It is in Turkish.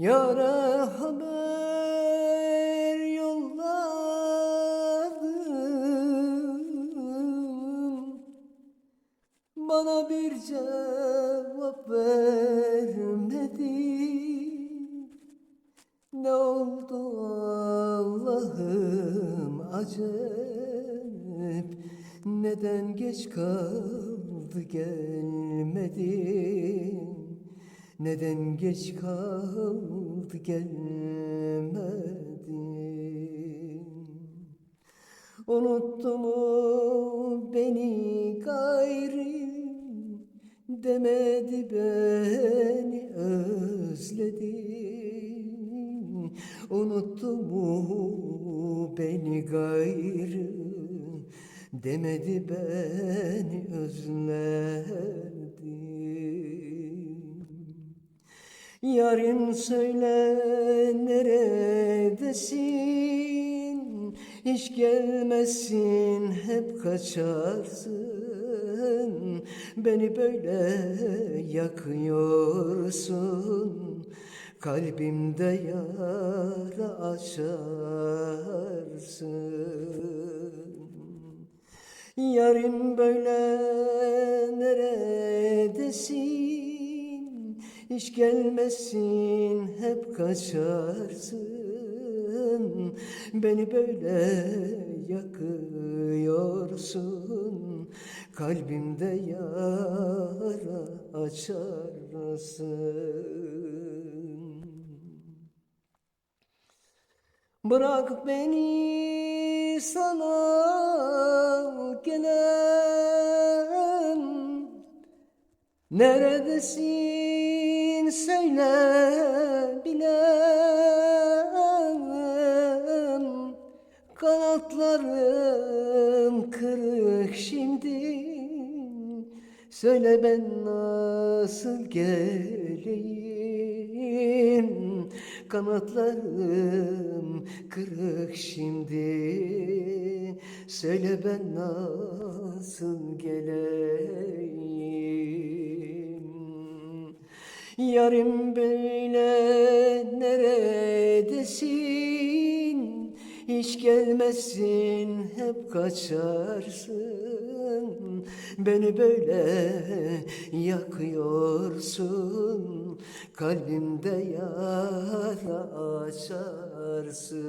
Yara haber yolladım Bana bir cevap vermedi Ne oldu Allah'ım acep? Neden geç kaldı gelmedin neden geç kaldı gelmedin? Unuttu mu beni gayrı? Demedi beni özledin Unuttu mu beni gayrı? Demedi beni özledin Yarın söyle neredesin? Hiç gelmezsin hep kaçarsın. Beni böyle yakıyorsun. Kalbimde yara açarsın Yarın böyle neredesin Hiç gelmezsin hep kaçarsın. Beni böyle yakıyorsun. Kalbimde yara açarsın. Bırak beni sana gelen. Neredesin söyle bilem Kanatlarım kırık şimdi. Söyle ben nasıl geleyim? Kanatlarım kırık şimdi. Söyle ben nasıl geleyim Yarım böyle neredesin? Hiç gelmezsin hep kaçarsın. Beni böyle yakıyorsun. Kalbimde yara açarsın